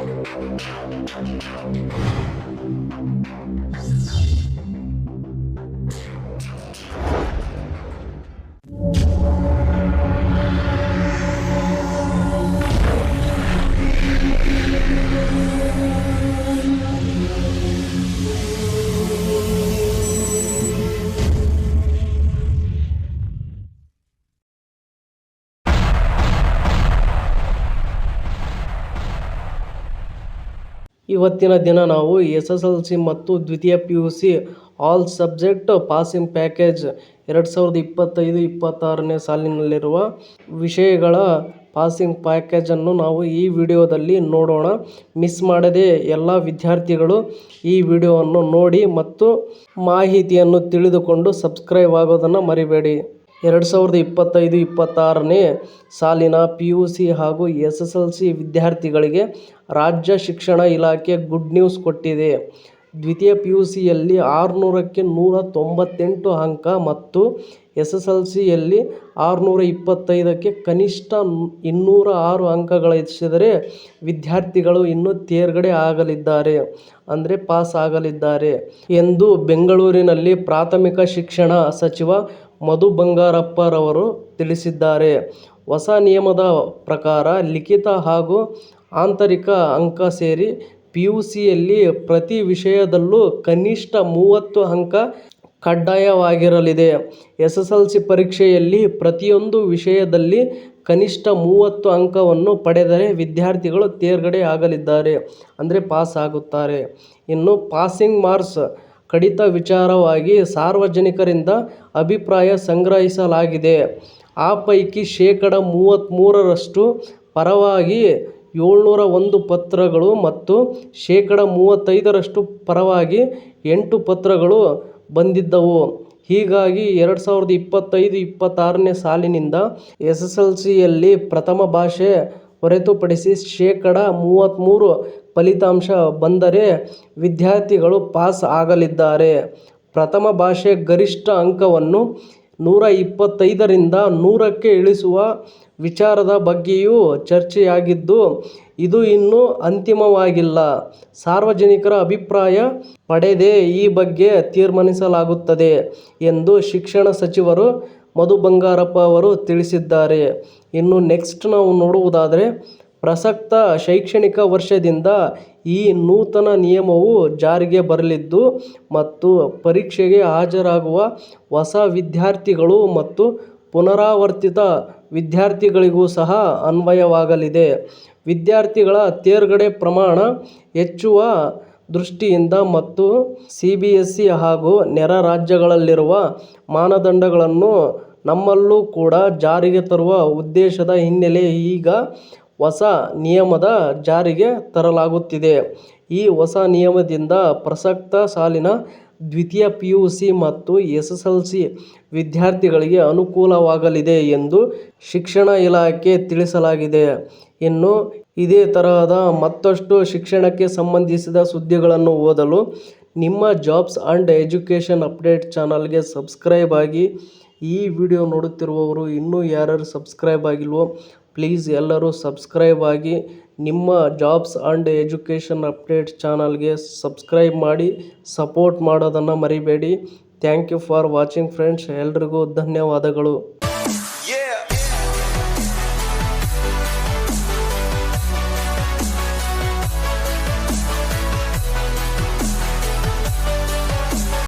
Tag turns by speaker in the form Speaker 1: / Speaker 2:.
Speaker 1: Thank you. ಇವತ್ತಿನ ದಿನ ನಾವು ಎಸ್ ಎಸ್ ಎಲ್ ಸಿ ಮತ್ತು ದ್ವಿತೀಯ P U C all subject passing package ಎರಡು ಸಾವಿರದ ಇಪ್ಪತ್ತೈದು, ಇಪ್ಪತ್ತಾರನೇ ಸಾಲಿನಲ್ಲಿರುವ ವಿಷಯಗಳ ಪಾಸಿಂಗ್ ಪ್ಯಾಕೇಜನ್ನು ನಾವು ಈ ವಿಡಿಯೋದಲ್ಲಿ ನೋಡೋಣ. ಮಿಸ್ ಮಾಡದೆ ಎಲ್ಲ ವಿದ್ಯಾರ್ಥಿಗಳು ಈ ವಿಡಿಯೋವನ್ನು ನೋಡಿ ಮತ್ತು ಮಾಹಿತಿಯನ್ನು ತಿಳಿದುಕೊಂಡು ಸಬ್ಸ್ಕ್ರೈಬ್ ಆಗೋದನ್ನು ಮರಿಬೇಡಿ. ಎರಡು ಸಾವಿರದ ಇಪ್ಪತ್ತೈದು ಇಪ್ಪತ್ತಾರನೇ ಸಾಲಿನ ಪಿ ಯು ಸಿ ಹಾಗೂ ಎಸ್ ಎಸ್ ಎಲ್ ಸಿ ವಿದ್ಯಾರ್ಥಿಗಳಿಗೆ ರಾಜ್ಯ ಶಿಕ್ಷಣ ಇಲಾಖೆ ಗುಡ್ ನ್ಯೂಸ್ ಕೊಟ್ಟಿದೆ. ದ್ವಿತೀಯ ಪಿ ಯು ಸಿಯಲ್ಲಿ ಆರುನೂರಕ್ಕೆ ನೂರ ತೊಂಬತ್ತೆಂಟು ಅಂಕ ಮತ್ತು ಎಸ್ ಎಸ್ ಎಲ್ ಸಿಯಲ್ಲಿ ಆರುನೂರ ಇಪ್ಪತ್ತೈದಕ್ಕೆ ಕನಿಷ್ಠ ಇನ್ನೂರ ಆರು ಅಂಕ ಗಳಿಸಿದರೆ ವಿದ್ಯಾರ್ಥಿಗಳು ಇನ್ನೂ ತೇರ್ಗಡೆ ಆಗಲಿದ್ದಾರೆ, ಅಂದರೆ ಪಾಸ್ ಆಗಲಿದ್ದಾರೆ ಎಂದು ಬೆಂಗಳೂರಿನಲ್ಲಿ ಪ್ರಾಥಮಿಕ ಶಿಕ್ಷಣ ಸಚಿವ ಮಧು ಬಂಗಾರಪ್ಪರವರು ತಿಳಿಸಿದ್ದಾರೆ. ಹೊಸ ನಿಯಮದ ಪ್ರಕಾರ ಲಿಖಿತ ಹಾಗೂ ಆಂತರಿಕ ಅಂಕ ಸೇರಿ ಪಿ ಯು ಸಿಯಲ್ಲಿ ಪ್ರತಿ ವಿಷಯದಲ್ಲೂ ಕನಿಷ್ಠ ಮೂವತ್ತು ಅಂಕ ಕಡ್ಡಾಯವಾಗಿರಲಿದೆ. ಎಸ್ ಎಸ್ ಎಲ್ ಸಿ ಪರೀಕ್ಷೆಯಲ್ಲಿ ಪ್ರತಿಯೊಂದು ವಿಷಯದಲ್ಲಿ ಕನಿಷ್ಠ ಮೂವತ್ತು ಅಂಕವನ್ನು ಪಡೆದರೆ ವಿದ್ಯಾರ್ಥಿಗಳು ತೇರ್ಗಡೆ ಆಗಲಿದ್ದಾರೆ, ಅಂದರೆ ಪಾಸ್ ಆಗುತ್ತಾರೆ. ಇನ್ನು ಪಾಸಿಂಗ್ ಮಾರ್ಕ್ಸ್ ಕಡಿತ ವಿಚಾರವಾಗಿ ಸಾರ್ವಜನಿಕರಿಂದ ಅಭಿಪ್ರಾಯ ಸಂಗ್ರಹಿಸಲಾಗಿದೆ. ಆ ಪೈಕಿ ಶೇಕಡ ಮೂವತ್ತ್ಮೂರರಷ್ಟು ಪರವಾಗಿ ಏಳ್ನೂರ ಒಂದು ಪತ್ರಗಳು ಮತ್ತು ಶೇಕಡ ಮೂವತ್ತೈದರಷ್ಟು ಪರವಾಗಿ ಎಂಟು ಪತ್ರಗಳು ಬಂದಿದ್ದವು. ಹೀಗಾಗಿ ಎರಡು ಸಾವಿರದ ಇಪ್ಪತ್ತೈದು, ಇಪ್ಪತ್ತಾರನೇ ಸಾಲಿನಿಂದ ಎಸ್ ಎಸ್ ಎಲ್ ಸಿಯಲ್ಲಿ ಪ್ರಥಮ ಭಾಷೆ ಹೊರತುಪಡಿಸಿ ಶೇಕಡ ಮೂವತ್ತ್ಮೂರು ಫಲಿತಾಂಶ ಬಂದರೆ ವಿದ್ಯಾರ್ಥಿಗಳು ಪಾಸ್ ಆಗಲಿದ್ದಾರೆ. ಪ್ರಥಮ ಭಾಷೆ ಗರಿಷ್ಠ ಅಂಕವನ್ನು ನೂರ ಇಪ್ಪತ್ತೈದರಿಂದ ನೂರಕ್ಕೆ ಇಳಿಸುವ ವಿಚಾರದ ಬಗ್ಗೆಯೂ ಚರ್ಚೆಯಾಗಿದ್ದು, ಇದು ಇನ್ನೂ ಅಂತಿಮವಾಗಿಲ್ಲ. ಸಾರ್ವಜನಿಕರ ಅಭಿಪ್ರಾಯ ಪಡೆದೇ ಈ ಬಗ್ಗೆ ತೀರ್ಮಾನಿಸಲಾಗುತ್ತದೆ ಎಂದು ಶಿಕ್ಷಣ ಸಚಿವರು ಮಧು ಬಂಗಾರಪ್ಪ ಅವರು ತಿಳಿಸಿದ್ದಾರೆ. ಇನ್ನು ನೆಕ್ಸ್ಟ್ ನಾವು ನೋಡುವುದಾದರೆ, ಪ್ರಸಕ್ತ ಶೈಕ್ಷಣಿಕ ವರ್ಷದಿಂದ ಈ ನೂತನ ನಿಯಮವು ಜಾರಿಗೆ ಬರಲಿದ್ದು ಮತ್ತು ಪರೀಕ್ಷೆಗೆ ಹಾಜರಾಗುವ ಹೊಸ ವಿದ್ಯಾರ್ಥಿಗಳು ಮತ್ತು ಪುನರಾವರ್ತಿತ ವಿದ್ಯಾರ್ಥಿಗಳಿಗೂ ಸಹ ಅನ್ವಯವಾಗಲಿದೆ. ವಿದ್ಯಾರ್ಥಿಗಳ ತೇರ್ಗಡೆ ಪ್ರಮಾಣ ಹೆಚ್ಚುವ ದೃಷ್ಟಿಯಿಂದ ಮತ್ತು ಸಿ ಬಿ ಎಸ್ ಸಿ ಹಾಗೂ ನೆರ ರಾಜ್ಯಗಳಲ್ಲಿರುವ ಮಾನದಂಡಗಳನ್ನು ನಮ್ಮಲ್ಲೂ ಕೂಡ ಜಾರಿಗೆ ತರುವ ಉದ್ದೇಶದ ಹಿನ್ನೆಲೆ ಈಗ ಹೊಸ ನಿಯಮದ ಜಾರಿಗೆ ತರಲಾಗುತ್ತಿದೆ. ಈ ಹೊಸ ನಿಯಮದಿಂದ ಪ್ರಸಕ್ತ ಸಾಲಿನ ದ್ವಿತೀಯ ಪಿ ಯು ಸಿ ಮತ್ತು ಎಸ್ ಎಸ್ ಎಲ್ ಸಿ ವಿದ್ಯಾರ್ಥಿಗಳಿಗೆ ಅನುಕೂಲವಾಗಲಿದೆ ಎಂದು ಶಿಕ್ಷಣ ಇಲಾಖೆ ತಿಳಿಸಲಾಗಿದೆ. ಇನ್ನು ಇದೇ ತರಹದ ಮತ್ತಷ್ಟು ಶಿಕ್ಷಣಕ್ಕೆ ಸಂಬಂಧಿಸಿದ ಸುದ್ದಿಗಳನ್ನು ಓದಲು ನಿಮ್ಮ ಜಾಬ್ಸ್ ಆ್ಯಂಡ್ ಎಜುಕೇಷನ್ ಅಪ್ಡೇಟ್ ಚಾನಲ್ಗೆ ಸಬ್ಸ್ಕ್ರೈಬ್ ಆಗಿ ಈ ವಿಡಿಯೋ ನೋಡುತ್ತಿರುವವರು ಇನ್ನೂ ಯಾರ್ಯಾರು ಸಬ್ಸ್ಕ್ರೈಬ್ ಆಗಿಲ್ವೋ, ಪ್ಲೀಸ್ ಎಲ್ಲರೂ ಸಬ್ಸ್ಕ್ರೈಬ್ ಆಗಿ ನಿಮ್ಮ ಜಾಬ್ಸ್ ಆ್ಯಂಡ್ ಎಜುಕೇಷನ್ ಅಪ್ಡೇಟ್ ಚಾನಲ್ಗೆ ಸಬ್ಸ್ಕ್ರೈಬ್ ಮಾಡಿ, ಸಪೋರ್ಟ್ ಮಾಡೋದನ್ನು ಮರಿಬೇಡಿ. Thank you for watching friends, ಎಲ್ರಿಗೂ ಧನ್ಯವಾದಗಳು.